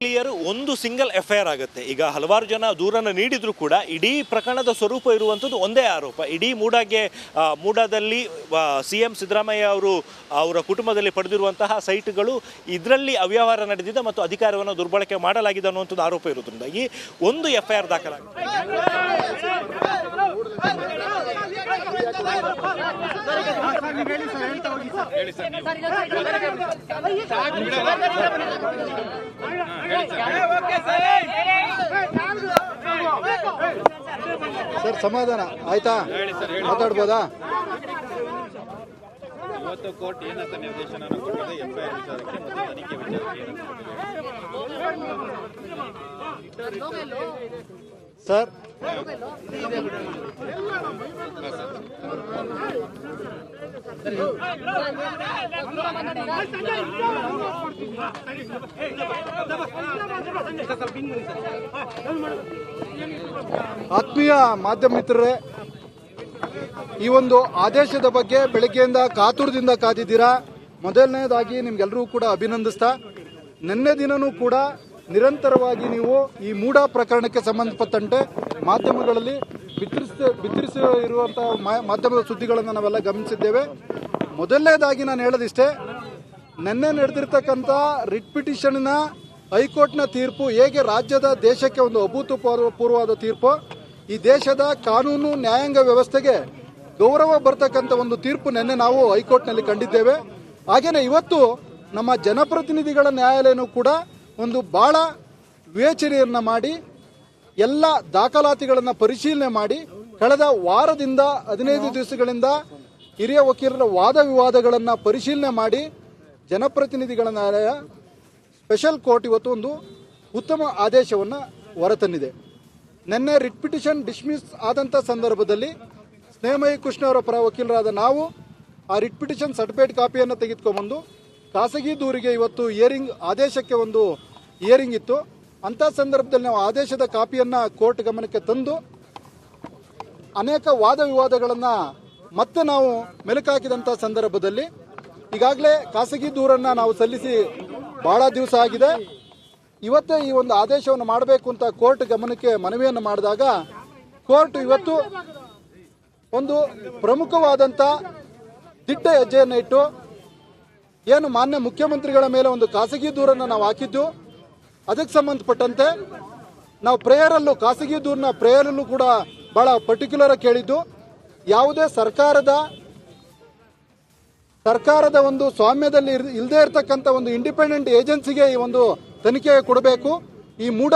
Clear ಒಂದು single F ಆಗುತ್ತೆ ಈಗ ಹಲವಾರು ಜನ ದೂರನ್ನು ನೀಡಿದ್ರು ಕೂಡ ಇಡೀ ಪ್ರಕರಣದ ಸ್ವರೂಪ ಇರುವಂಥದ್ದು ಒಂದೇ ಆರೋಪ ಇಡೀ ಮೂಡಾಗೆ ಮೂಡಾದಲ್ಲಿ ಸಿ ಎಂ ಸಿದ್ದರಾಮಯ್ಯ ಅವರು ಅವರ ಕುಟುಂಬದಲ್ಲಿ ಪಡೆದಿರುವಂತಹ ಸೈಟ್ಗಳು ಇದರಲ್ಲಿ ಅವ್ಯವಹಾರ ನಡೆದಿದೆ ಮತ್ತು ಅಧಿಕಾರವನ್ನು ದುರ್ಬಳಕೆ ಮಾಡಲಾಗಿದೆ ಅನ್ನುವಂಥದ್ದು ಆರೋಪ ಇರೋದ್ರಿಂದಾಗಿ ಒಂದು ಎಫ್ ಐ ದಾಖಲಾಗಿದೆ ಸರ್ ಸಮಾಧಾನ. ಆಯ್ತಾ? ಮಾತಾಡ್ಬೋದಾ? ಇವತ್ತು ಕೋರ್ಟ್ ಏನಂತ ನಿರ್ದೇಶನ ಕೊಟ್ಟಿದೆ ಎಫ್ಐಆರ್ ವಿಚಾರಕ್ಕೆ ಮತ್ತು ತನಿಖೆ ವಿಚಾರಕ್ಕೆ ಏನಂತ ಸರ್. ಆತ್ಮೀಯ ಮಾಧ್ಯಮ ಮಿತ್ರರೇ, ಈ ಒಂದು ಆದೇಶದ ಬಗ್ಗೆ ಬೆಳಗ್ಗೆಯಿಂದ ಕಾತುರದಿಂದ ಕಾದಿದ್ದೀರಾ? ಮೊದಲನೇದಾಗಿ ನಿಮ್ಗೆಲ್ಲರೂ ಕೂಡ ಅಭಿನಂದಿಸ್ತಾ, ನಿನ್ನೆ ದಿನನೂ ಕೂಡ ನಿರಂತರವಾಗಿ ನೀವು ಈ ಮೂಡಾ ಪ್ರಕರಣಕ್ಕೆ ಸಂಬಂಧಪಟ್ಟಂತೆ ಮಾಧ್ಯಮಗಳಲ್ಲಿ ಬಿತ್ತರಿಸ, ಬಿತ್ತರಿಸಿ ಇರುವಂತಹ ಮಾ- ಮಾಧ್ಯಮದ ಸುದ್ದಿಗಳನ್ನು ನಾವೆಲ್ಲ ಗಮನಿಸಿದ್ದೇವೆ. ಮೊದಲನೇದಾಗಿ ನಾನು ಹೇಳೋದಿಷ್ಟೇ, ನಿನ್ನೆ ನಡೆದಿರ್ತಕ್ಕಂಥ ರಿಟ್ ಪಿಟಿಷನ್ನ ಹೈಕೋರ್ಟ್ನ ತೀರ್ಪು ಹೇಗೆ ರಾಜ್ಯದ ದೇಶಕ್ಕೆ ಒಂದು ಅಭೂತಪೂರ್ವ ಪೂರ್ವವಾದ ತೀರ್ಪು, ಈ ದೇಶದ ಕಾನೂನು ನ್ಯಾಯಾಂಗ ವ್ಯವಸ್ಥೆಗೆ ಗೌರವ ಬರ್ತಕ್ಕಂಥ ಒಂದು ತೀರ್ಪು ನಿನ್ನೆ ನಾವು ಹೈಕೋರ್ಟ್ನಲ್ಲಿ ಕಂಡಿದ್ದೇವೆ. ಹಾಗೆಯೇ ಇವತ್ತು ನಮ್ಮ ಜನಪ್ರತಿನಿಧಿಗಳ ನ್ಯಾಯಾಲಯನೂ ಕೂಡ ಒಂದು ಭಾಳ ವಿವೇಚನೆಯನ್ನು ಮಾಡಿ ಎಲ್ಲ ದಾಖಲಾತಿಗಳನ್ನು ಪರಿಶೀಲನೆ ಮಾಡಿ ಕಳೆದ ವಾರದಿಂದ ಹದಿನೈದು ದಿವಸಗಳಿಂದ ಹಿರಿಯ ವಕೀಲರ ವಾದ ವಿವಾದಗಳನ್ನು ಪರಿಶೀಲನೆ ಮಾಡಿ ಜನಪ್ರತಿನಿಧಿಗಳ ನ್ಯಾಯಾಲಯ ಸ್ಪೆಷಲ್ ಕೋರ್ಟ್ ಇವತ್ತು ಒಂದು ಉತ್ತಮ ಆದೇಶವನ್ನು ಹೊರತಂದಿದೆ. ನಿನ್ನೆ ರಿಟ್ ಪಿಟಿಷನ್ ಡಿಸ್ಮಿಸ್ ಆದಂಥ ಸಂದರ್ಭದಲ್ಲಿ ಸ್ನೇಹಮಯಿ ಕೃಷ್ಣ ಅವರ ಪರ ವಕೀಲರಾದ ನಾವು ಆ ರಿಟ್ ಪಿಟಿಷನ್ ಸರ್ಟಿಫಿಕೇಟ್ ಕಾಪಿಯನ್ನು ತೆಗೆದುಕೊಂಡ್ಬಂದು ಖಾಸಗಿ ದೂರಿಗೆ ಇವತ್ತು ಇಯರಿಂಗ್ ಆದೇಶಕ್ಕೆ ಒಂದು ಇಯರಿಂಗ್ ಇತ್ತು. ಅಂಥ ಸಂದರ್ಭದಲ್ಲಿ ನಾವು ಆದೇಶದ ಕಾಪಿಯನ್ನು ಕೋರ್ಟ್ ಗಮನಕ್ಕೆ ತಂದು ಅನೇಕ ವಾದ ವಿವಾದಗಳನ್ನು ಮತ್ತೆ ನಾವು ಮೆಲುಕಾಕಿದಂಥ ಸಂದರ್ಭದಲ್ಲಿ ಈಗಾಗಲೇ ಖಾಸಗಿ ದೂರನ್ನು ನಾವು ಸಲ್ಲಿಸಿ ಭಾಳ ದಿವಸ ಆಗಿದೆ. ಇವತ್ತೇ ಈ ಒಂದು ಆದೇಶವನ್ನು ಮಾಡಬೇಕು ಅಂತ ಕೋರ್ಟ್ ಗಮನಕ್ಕೆ ಮನವಿಯನ್ನು ಮಾಡಿದಾಗ ಕೋರ್ಟ್ ಇವತ್ತು ಒಂದು ಪ್ರಮುಖವಾದಂಥ ದಿಟ್ಟ ಹೆಜ್ಜೆಯನ್ನು ಇಟ್ಟು ಏನು ಮಾನ್ಯ ಮುಖ್ಯಮಂತ್ರಿಗಳ ಮೇಲೆ ಒಂದು ಖಾಸಗಿ ದೂರನ್ನು ನಾವು ಹಾಕಿದ್ದು ಅದಕ್ಕೆ ಸಂಬಂಧಪಟ್ಟಂತೆ ನಾವು ಪ್ರೇಯರಲ್ಲೂ, ಖಾಸಗಿ ದೂರನ್ನ ಪ್ರೇಯರಲ್ಲೂ ಕೂಡ ಭಾಳ ಪರ್ಟಿಕ್ಯುಲರ್ ಆಗಿ ಕೇಳಿದ್ದು ಯಾವುದೇ ಸರ್ಕಾರದ ಸರ್ಕಾರದ ಒಂದು ಸ್ವಾಮ್ಯದಲ್ಲಿ ಇಲ್ಲದೆ ಇರತಕ್ಕಂಥ ಒಂದು ಇಂಡಿಪೆಂಡೆಂಟ್ ಏಜೆನ್ಸಿಗೆ ಈ ಒಂದು ತನಿಖೆ ಕೊಡಬೇಕು. ಈ ಮೂಡ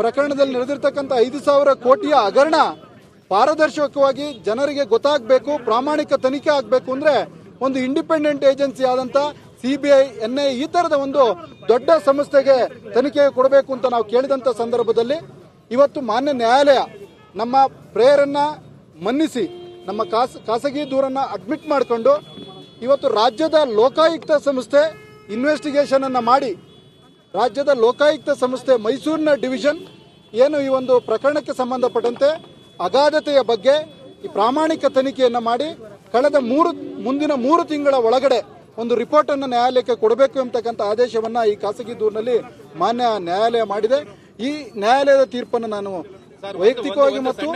ಪ್ರಕರಣದಲ್ಲಿ ನಡೆದಿರ್ತಕ್ಕಂಥ ಐದು ಸಾವಿರ ಕೋಟಿಯ ಹಗರಣ ಪಾರದರ್ಶಕವಾಗಿ ಜನರಿಗೆ ಗೊತ್ತಾಗಬೇಕು, ಪ್ರಾಮಾಣಿಕ ತನಿಖೆ ಆಗಬೇಕು ಅಂದರೆ ಒಂದು ಇಂಡಿಪೆಂಡೆಂಟ್ ಏಜೆನ್ಸಿ ಆದಂಥ C B I N I ಈ ತರದ ಒಂದು ದೊಡ್ಡ ಸಂಸ್ಥೆಗೆ ತನಿಖೆ ಕೊಡಬೇಕು ಅಂತ ನಾವು ಕೇಳಿದಂಥ ಸಂದರ್ಭದಲ್ಲಿ ಇವತ್ತು ಮಾನ್ಯ ನ್ಯಾಯಾಲಯ ನಮ್ಮ ಪ್ರೇಯರನ್ನು ಮನ್ನಿಸಿ, ನಮ್ಮ ಖಾಸ ಖಾಸಗಿ ದೂರನ್ನ ಅಡ್ಮಿಟ್ ಮಾಡಿಕೊಂಡು ಇವತ್ತು ರಾಜ್ಯದ ಲೋಕಾಯುಕ್ತ ಸಂಸ್ಥೆ ಇನ್ವೆಸ್ಟಿಗೇಷನ್ ಅನ್ನು ಮಾಡಿ, ರಾಜ್ಯದ ಲೋಕಾಯುಕ್ತ ಸಂಸ್ಥೆ ಮೈಸೂರಿನ ಡಿವಿಷನ್ ಏನು ಈ ಒಂದು ಪ್ರಕರಣಕ್ಕೆ ಸಂಬಂಧಪಟ್ಟಂತೆ ಅಗಾಧತೆಯ ಬಗ್ಗೆ ಈ ಪ್ರಾಮಾಣಿಕ ತನಿಖೆಯನ್ನು ಮಾಡಿ, ಕಳೆದ ಮೂರು, ಮುಂದಿನ ಮೂರು ತಿಂಗಳ ಒಳಗಡೆ ಒಂದು ರಿಪೋರ್ಟನ್ನು ನ್ಯಾಯಾಲಯಕ್ಕೆ ಕೊಡಬೇಕು ಎಂಬತಕ್ಕಂಥ ಆದೇಶವನ್ನು ಈ ಖಾಸಗಿ ದೂರಿನಲ್ಲಿ ಮಾನ್ಯ ನ್ಯಾಯಾಲಯ ಮಾಡಿದೆ. ಈ ನ್ಯಾಯಾಲಯದ ತೀರ್ಪನ್ನು ನಾನು ವೈಯಕ್ತಿಕವಾಗಿ ಮತ್ತು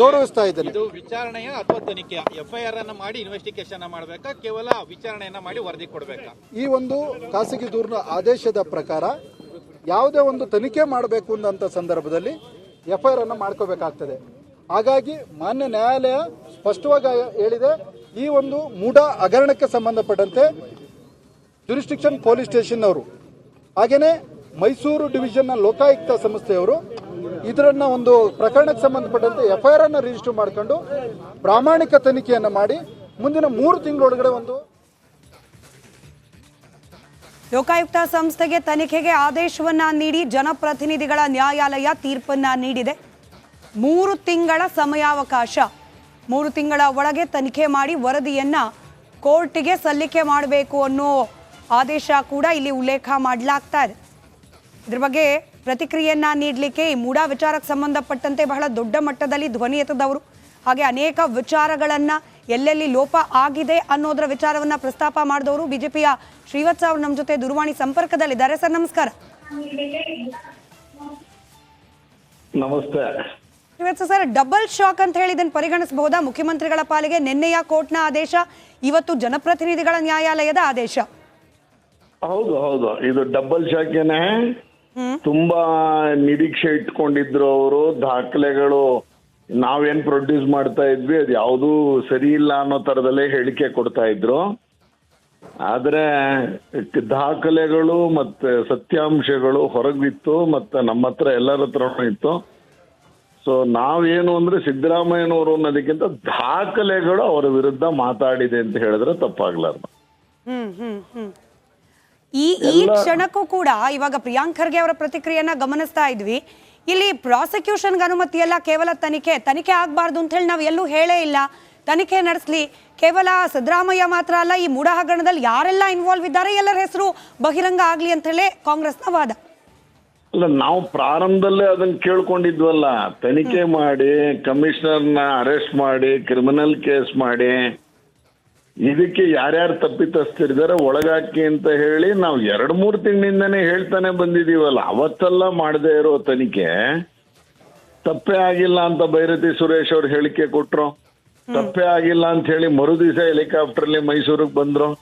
ಗೌರವಿಸ್ತಾ ಇದ್ದೇನೆ. ವಿಚಾರಣೆಯ ಅಥವಾ ತನಿಖೆ ಎಫ್ಐಆರ್ ಅನ್ನು ಮಾಡಿ ಇನ್ವೆಸ್ಟಿಗೇಷನ್ ಮಾಡಬೇಕಾ? ಕೇವಲ ವಿಚಾರಣೆಯನ್ನ ಮಾಡಿ ವರದಿ ಕೊಡಬೇಕಾ? ಈ ಒಂದು ಖಾಸಗಿ ದೂರಿನ ಆದೇಶದ ಪ್ರಕಾರ ಯಾವುದೇ ಒಂದು ತನಿಖೆ ಮಾಡಬೇಕು ಅಂತ ಸಂದರ್ಭದಲ್ಲಿ ಎಫ್ ಐ ಆರ್ ಅನ್ನು ಮಾಡ್ಕೋಬೇಕಾಗ್ತದೆ. ಹಾಗಾಗಿ ಮಾನ್ಯ ನ್ಯಾಯಾಲಯ ಸ್ಪಷ್ಟವಾಗಿ ಹೇಳಿದೆ, ಈ ಒಂದು ಮೂಢ ಹಗರಣಕ್ಕೆ ಸಂಬಂಧಪಟ್ಟಂತೆ ಜುರಿಸ್ಟಿಕ್ಷನ್ ಪೊಲೀಸ್ ಸ್ಟೇಷನ್ ಅವರು ಹಾಗೆಯೇ ಮೈಸೂರು ಡಿವಿಷನ್ನ ಲೋಕಾಯುಕ್ತ ಸಂಸ್ಥೆಯವರು ಇದರನ್ನ ಒಂದು ಪ್ರಕರಣಕ್ಕೆ ಸಂಬಂಧಪಟ್ಟಂತೆ ಎಫ್ಐಆರ್ ಅನ್ನು ರಿಜಿಸ್ಟರ್ ಮಾಡ್ಕೊಂಡು ಪ್ರಾಮಾಣಿಕ ತನಿಖೆಯನ್ನು ಮಾಡಿ ಮುಂದಿನ ಮೂರು ತಿಂಗಳೊಳಗಡೆ ಒಂದು ಲೋಕಾಯುಕ್ತ ಸಂಸ್ಥೆಗೆ ತನಿಖೆಗೆ ಆದೇಶವನ್ನ ನೀಡಿ ಜನಪ್ರತಿನಿಧಿಗಳ ನ್ಯಾಯಾಲಯ ತೀರ್ಪನ್ನ ನೀಡಿದೆ. ಮೂರು ತಿಂಗಳ ಸಮಯಾವಕಾಶ. ಮೂರು ತಿಂಗಳ ಒಳಗೆ ತನಿಖೆ ಮಾಡಿ ವರದಿಯನ್ನು ಕೋರ್ಟಿಗೆ ಸಲ್ಲಿಕೆ ಮಾಡಬೇಕು ಅನ್ನೋ ಆದೇಶ ಕೂಡ ಇಲ್ಲಿ ಉಲ್ಲೇಖ ಮಾಡಲಾಗ್ತಾ ಇದೆ. ಇದ್ರ ಬಗ್ಗೆ ಪ್ರತಿಕ್ರಿಯೆಯನ್ನು ನೀಡಲಿಕ್ಕೆ ಈ ಮೂಡಾ ವಿಚಾರಕ್ಕೆ ಸಂಬಂಧಪಟ್ಟಂತೆ ಬಹಳ ದೊಡ್ಡ ಮಟ್ಟದಲ್ಲಿ ಧ್ವನಿ ಎತ್ತದವರು. ಹಾಗೆ ಅನೇಕ ವಿಚಾರಗಳನ್ನು ಎಲ್ಲೆಲ್ಲಿ ಲೋಪ ಆಗಿದೆ ಅನ್ನೋದರ ವಿಚಾರವನ್ನ ಪ್ರಸ್ತಾಪ ಮಾಡಿದವರು ಬಿಜೆಪಿಯ ಶ್ರೀವತ್ಸ ಅವರು ನಮ್ಮ ಜೊತೆ ದೂರವಾಣಿ ಸಂಪರ್ಕದಲ್ಲಿದ್ದಾರೆ. ಸರ್, ನಮಸ್ಕಾರ. ನಮಸ್ತೆ. ಇವತ್ತು ಸರ್ ಡಬಲ್ ಶಾಕ್ ಅಂತ ಹೇಳಿ ಇದನ್ನು ಪರಿಗಣಿಸಬಹುದಾ? ಮುಖ್ಯಮಂತ್ರಿಗಳ ಪಾಲಿಗೆ ನಿನ್ನೆಯ ಕೋರ್ಟ್ನ ಆದೇಶ ಇವತ್ತು ಜನಪ್ರತಿನಿಧಿಗಳ ನ್ಯಾಯಾಲಯದ ಆದೇಶ. ಹೌದು ಹೌದು. ಇದು ಡಬಲ್ ಶಾಖೆನೆ ತುಂಬಾ ನಿರೀಕ್ಷೆ ಇಟ್ಕೊಂಡಿದ್ರು ಅವರು. ದಾಖಲೆಗಳು ನಾವೇನ್ ಪ್ರೊಡ್ಯೂಸ್ ಮಾಡ್ತಾ ಇದ್ವಿ ಅದು ಯಾವುದೂ ಸರಿ ಇಲ್ಲ ಅನ್ನೋ ತರದಲ್ಲೇ ಹೇಳಿಕೆ ಕೊಡ್ತಾ ಇದ್ರು. ಆದ್ರೆ ದಾಖಲೆಗಳು ಮತ್ತೆ ಸತ್ಯಾಂಶಗಳು ಹೊರಗಿತ್ತು ಮತ್ತೆ ನಮ್ಮ ಹತ್ರ ಎಲ್ಲರ ಹತ್ರ ಇತ್ತು. ಸೊ ನಾವೇನು ಅಂದ್ರೆ ಸಿದ್ದರಾಮಯ್ಯನವರು ಅನ್ನೋದಕ್ಕಿಂತ ದಾಖಲೆಗಳು ಅವರ ವಿರುದ್ಧ ಮಾತಾಡಿದೆ ಅಂತ ಹೇಳಿದ್ರೆ ತಪ್ಪಾಗ್ಲಾರ್ದು. ಹ್ಮ್ ಹ್ಮ್ ಹ್ಮ್. ಈ ಈ ಕ್ಷಣಕ್ಕೂ ಕೂಡ ಇವಾಗ ಪ್ರಿಯಾಂಕ್ ಖರ್ಗೆ ಅವರ ಪ್ರತಿಕ್ರಿಯೆಯನ್ನ ಗಮನಿಸ್ತಾ ಇದ್ವಿ. ಇಲ್ಲಿ ಪ್ರಾಸಿಕ್ಯೂಷನ್ಗೆ ಅನುಮತಿ ಎಲ್ಲ ಕೇವಲ ತನಿಖೆ ತನಿಖೆ ಆಗಬಾರ್ದು ಅಂತ ಹೇಳಿ ನಾವು ಎಲ್ಲೂ ಹೇಳೇ ಇಲ್ಲ. ತನಿಖೆ ನಡೆಸಲಿ. ಕೇವಲ ಸಿದ್ದರಾಮಯ್ಯ ಮಾತ್ರ ಅಲ್ಲ ಈ ಮೂಡ ಹಗರಣದಲ್ಲಿ ಯಾರೆಲ್ಲ ಇನ್ವಾಲ್ವ್ ಇದ್ದಾರೆ ಎಲ್ಲರ ಹೆಸರು ಬಹಿರಂಗ ಆಗ್ಲಿ ಅಂತ ಹೇಳಿ ಕಾಂಗ್ರೆಸ್ನ ವಾದ. ಅಲ್ಲ ನಾವು ಪ್ರಾರಂಭದಲ್ಲೇ ಅದನ್ನ ಕೇಳ್ಕೊಂಡಿದ್ವಲ್ಲ. ತನಿಖೆ ಮಾಡಿ ಕಮಿಷನರ್ನ ಅರೆಸ್ಟ್ ಮಾಡಿ ಕ್ರಿಮಿನಲ್ ಕೇಸ್ ಮಾಡಿ ಇದಕ್ಕೆ ಯಾರ್ಯಾರು ತಪ್ಪಿತಸ್ಥರಿದ್ದಾರೆ ಒಳಗಾಕಿ ಅಂತ ಹೇಳಿ ನಾವು ಎರಡು ಮೂರು ತಿಂಗಳಿಂದನೇ ಹೇಳ್ತಾನೆ ಬಂದಿದೀವಲ್ಲ ಅವತ್ತೆಲ್ಲ ಮಾಡದೇ ಇರೋ ತನಿಖೆ. ತಪ್ಪೇ ಆಗಿಲ್ಲ ಅಂತ ಭೈರತಿ ಸುರೇಶ್ ಅವ್ರು ಹೇಳಿಕೆ ಕೊಟ್ರು. ತಪ್ಪೇ ಆಗಿಲ್ಲ ಅಂತ ಹೇಳಿ ಮರು ಹೆಲಿಕಾಪ್ಟರ್ ಅಲ್ಲಿ ಮೈಸೂರಿಗೆ ಬಂದ್ರು.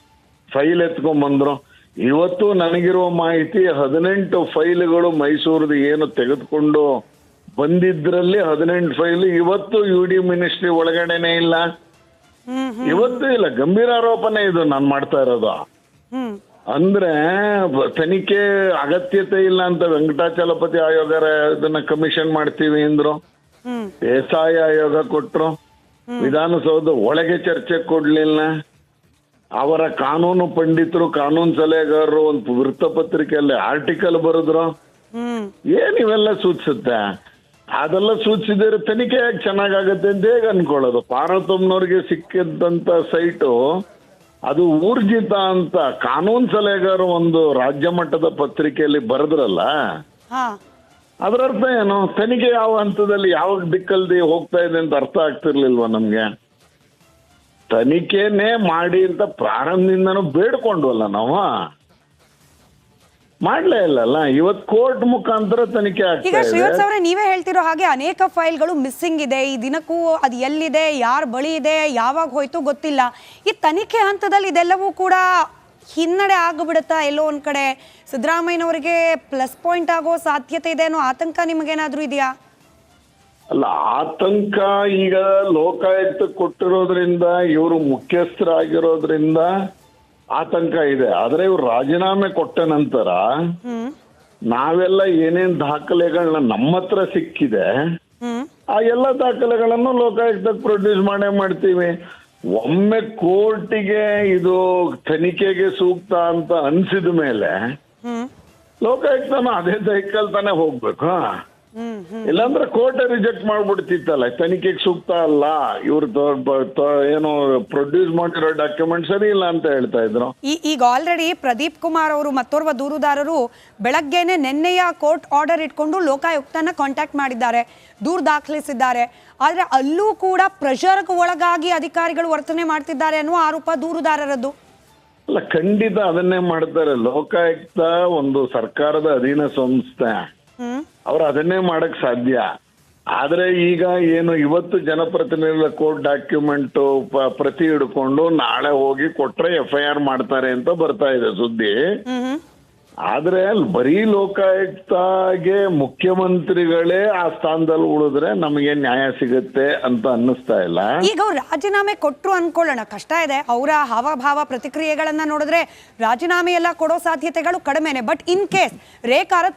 ಫೈಲ್ ಎತ್ಕೊಂಡ್ ಬಂದ್ರು. ಇವತ್ತು ನನಗಿರುವ ಮಾಹಿತಿ ಹದಿನೆಂಟು ಫೈಲ್ಗಳು ಮೈಸೂರದು ಏನು ತೆಗೆದುಕೊಂಡು ಬಂದಿದ್ರಲ್ಲಿ ಹದಿನೆಂಟು ಫೈಲ್ ಇವತ್ತು ಯು ಡಿ ಮಿನಿಸ್ಟ್ರಿ ಒಳಗಡೆನೆ ಇಲ್ಲ. ಇವತ್ತು ಇಲ್ಲ ಗಂಭೀರ ಆರೋಪನೆ ಇದು ನಾನು ಮಾಡ್ತಾ ಇರೋದು. ಅಂದ್ರೆ ತನಿಖೆ ಅಗತ್ಯತೆ ಇಲ್ಲ ಅಂತ ವೆಂಕಟಾಚಲಪತಿ ಆಯೋಗ ಇದನ್ನ ಕಮಿಷನ್ ಮಾಡ್ತೀವಿ ಅಂದ್ರು. ದೇಸಾಯಿ ಆಯೋಗ ಕೊಟ್ರು. ವಿಧಾನಸೌಧ ಒಳಗೆ ಚರ್ಚೆ ಕೊಡ್ಲಿಲ್ಲ. ಅವರ ಕಾನೂನು ಪಂಡಿತರು ಕಾನೂನು ಸಲಹೆಗಾರರು ಒಂದು ವೃತ್ತಪತ್ರಿಕೆಯಲ್ಲಿ ಆರ್ಟಿಕಲ್ ಬರೆದ್ರು. ಏನ್ ಇವೆಲ್ಲ ಸೂಚಿಸುತ್ತೆ? ಅದೆಲ್ಲ ಸೂಚಿಸಿದ್ರೆ ತನಿಖೆ ಯಾಕೆ ಚೆನ್ನಾಗಾಗತ್ತೆ ಅಂತ ಹೇಗೆ ಅನ್ಕೊಳ್ಳೋದು? ಪಾರ್ವತಮ್ಮನವ್ರಿಗೆ ಸಿಕ್ಕಿದ್ದಂತ ಸೈಟು ಅದು ಊರ್ಜಿತ ಅಂತ ಕಾನೂನು ಸಲಹೆಗಾರರು ಒಂದು ರಾಜ್ಯ ಮಟ್ಟದ ಪತ್ರಿಕೆಯಲ್ಲಿ ಬರೆದ್ರಲ್ಲ? ಹಾ. ಅದರ ಅರ್ಥ ಏನು? ತನಿಖೆ ಯಾವ ಹಂತದಲ್ಲಿ ಯಾವ ದಿಕ್ಕಲ್ಲಿ ಹೋಗ್ತಾ ಇದೆ ಅಂತ ಅರ್ಥ ಆಗ್ತಿರ್ಲಿಲ್ವಾ ನಮ್ಗೆ? ತನಿಖೆನೇ ಮಾಡಿ ಅಂತ ಪ್ರಾರಂಭದಿಂದನೂ ಬೇಡ್ಕೊಂಡ್ವಲ್ಲ ನಾವು? ಮಾಡ್ಲೇ ಇಲ್ಲಲ್ಲ? ಇವತ್ ಕೋರ್ಟ್ ಮುಖಾಂತರ ತನಿಖೆ ಈಗ ಶ್ರೀವತ್ಸ ಅವರೇ ನೀವೇ ಹೇಳ್ತಿರೋ ಹಾಗೆ ಅನೇಕ ಫೈಲ್ಗಳು ಮಿಸ್ಸಿಂಗ್ ಇದೆ. ಈ ದಿನಕ್ಕೂ ಅದು ಎಲ್ಲಿದೆ ಯಾರ ಬಳಿ ಇದೆ ಯಾವಾಗ ಹೋಯ್ತು ಗೊತ್ತಿಲ್ಲ. ಈ ತನಿಖೆ ಹಂತದಲ್ಲಿ ಇದೆಲ್ಲವೂ ಕೂಡ ಹಿನ್ನಡೆ ಆಗಿಬಿಡುತ್ತಾ ಎಲ್ಲೋ ಒಂದ್ ಕಡೆ? ಸಿದ್ದರಾಮಯ್ಯನವರಿಗೆ ಪ್ಲಸ್ ಪಾಯಿಂಟ್ ಆಗೋ ಸಾಧ್ಯತೆ ಇದೆ ಅನ್ನೋ ಆತಂಕ ನಿಮಗೇನಾದ್ರೂ ಇದೆಯಾ? ಅಲ್ಲ ಆತಂಕ ಈಗ ಲೋಕಾಯುಕ್ತ ಕೊಟ್ಟಿರೋದ್ರಿಂದ ಇವರು ಮುಖ್ಯಸ್ಥರಾಗಿರೋದ್ರಿಂದ ಆತಂಕ ಇದೆ. ಆದ್ರೆ ಇವ್ರು ರಾಜೀನಾಮೆ ಕೊಟ್ಟ ನಂತರ ನಾವೆಲ್ಲ ಏನೇನ್ ದಾಖಲೆಗಳನ್ನ ನಮ್ಮ ಹತ್ರ ಸಿಕ್ಕಿದೆ ಆ ಎಲ್ಲ ದಾಖಲೆಗಳನ್ನು ಲೋಕಾಯುಕ್ತಕ್ಕೆ ಪ್ರೊಡ್ಯೂಸ್ ಮಾಡೇ ಮಾಡ್ತೀವಿ. ಒಮ್ಮೆ ಕೋರ್ಟಿಗೆ ಇದು ತನಿಖೆಗೆ ಸೂಕ್ತ ಅಂತ ಅನ್ಸಿದ ಮೇಲೆ ಲೋಕಾಯುಕ್ತನ ಅದೇ ದೈಕಲ್ ತಾನೇ ಹೋಗ್ಬೇಕು ಇಲ್ಲಾಂದ್ರೆ ಕೋರ್ಟ್ ರಿಜೆಕ್ಟ್ ಮಾಡ್ಬಿಡ್ತಿತ್ತಲ್ಲ ತನಿಖೆಗೆ ಸೂಕ್ತ ಅಲ್ಲ ಇವ್ರು ಏನು ಪ್ರೊಡ್ಯೂಸ್ ಮಾಡಿರೋ ಡಾಕ್ಯುಮೆಂಟ್ ಸರಿ ಇಲ್ಲ ಅಂತ ಹೇಳ್ತಾ ಇದ್ರು. ಈಗ ಆಲ್ರೆಡಿ ಪ್ರದೀಪ್ ಕುಮಾರ್ ಅವರು ಮತ್ತೋರ್ವ ದೂರುದಾರರು ಬೆಳಗ್ಗೆನೆ ನಿನ್ನೆಯ ಕೋರ್ಟ್ ಆರ್ಡರ್ ಇಟ್ಕೊಂಡು ಲೋಕಾಯುಕ್ತನ ಕಾಂಟ್ಯಾಕ್ಟ್ ಮಾಡಿದ್ದಾರೆ ದೂರು ದಾಖಲಿಸಿದ್ದಾರೆ. ಆದ್ರೆ ಅಲ್ಲೂ ಕೂಡ ಪ್ರೆಷರ್ಗೆ ಒಳಗಾಗಿ ಅಧಿಕಾರಿಗಳು ವರ್ತನೆ ಮಾಡ್ತಿದ್ದಾರೆ ಅನ್ನುವ ಆರೋಪ ದೂರುದಾರರದ್ದು. ಅಲ್ಲ ಖಂಡಿತ ಅದನ್ನೇ ಮಾಡ್ತಾರೆ. ಲೋಕಾಯುಕ್ತ ಒಂದು ಸರ್ಕಾರದ ಅಧೀನ ಸಂಸ್ಥೆ. ಹ್ಮ್. ಅವ್ರು ಅದನ್ನೇ ಮಾಡಕ್ ಸಾಧ್ಯ. ಆದ್ರೆ ಈಗ ಏನು ಇವತ್ತು ಜನಪ್ರತಿನಿಧಿಗಳ ಕೋರ್ಟ್ ಡಾಕ್ಯುಮೆಂಟ್ ಪ್ರತಿ ಹಿಡ್ಕೊಂಡು ನಾಳೆ ಹೋಗಿ ಕೊಟ್ರೆ ಎಫ್ ಐ ಆರ್ ಮಾಡ್ತಾರೆ ಅಂತ ಬರ್ತಾ ಇದೆ ಸುದ್ದಿ. ಆದ್ರೆ ಅಲ್ಲಿ ಬರೀ ಲೋಕಾಯುಕ್ತಗೆ ಮುಖ್ಯಮಂತ್ರಿಗಳೇ ಆ ಸ್ಥಾನದಲ್ಲಿ ಉಳಿದ್ರೆ ನಮಗೆ ನ್ಯಾಯ ಸಿಗುತ್ತೆ ಅಂತ ಅನ್ನಿಸ್ತಾ ಇಲ್ಲ. ಈಗ ಅವ್ರು ರಾಜೀನಾಮೆ ಕೊಟ್ರು ಅನ್ಕೊಳ್ಳೋಣ ಕಷ್ಟ ಇದೆ. ಅವರ ಹಾವಭಾವ ಪ್ರತಿಕ್ರಿಯೆಗಳನ್ನ ನೋಡಿದ್ರೆ ರಾಜೀನಾಮೆ ಎಲ್ಲ ಕೊಡೋ ಸಾಧ್ಯತೆಗಳು ಕಡಿಮೆನೆ. But in case ರೇಖಾರತ್